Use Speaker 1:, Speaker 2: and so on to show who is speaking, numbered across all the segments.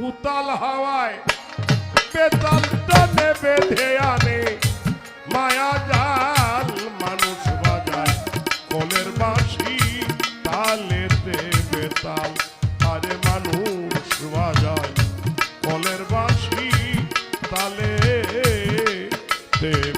Speaker 1: উতাল হওয়ায় বেতাল টানে বেঁধে আনে। মায়া জাল মানুষ বাজায়। কলের বাঁশি তালেতে বেতাল। আরে মানুষ বাজায়। কলের বাঁশি তালে তে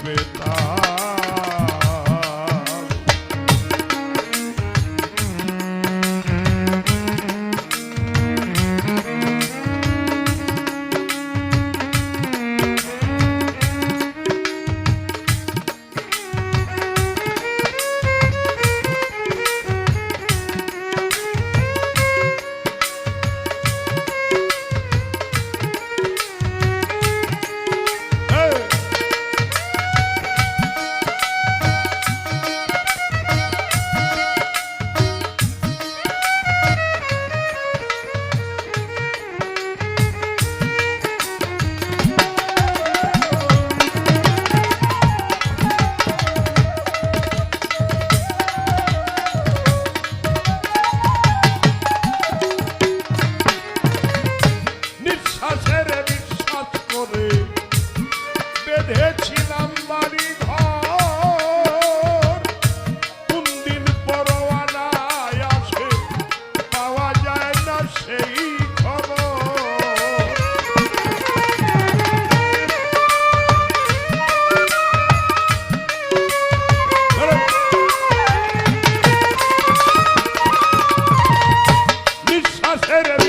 Speaker 1: ere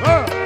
Speaker 1: Uh.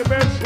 Speaker 1: your best.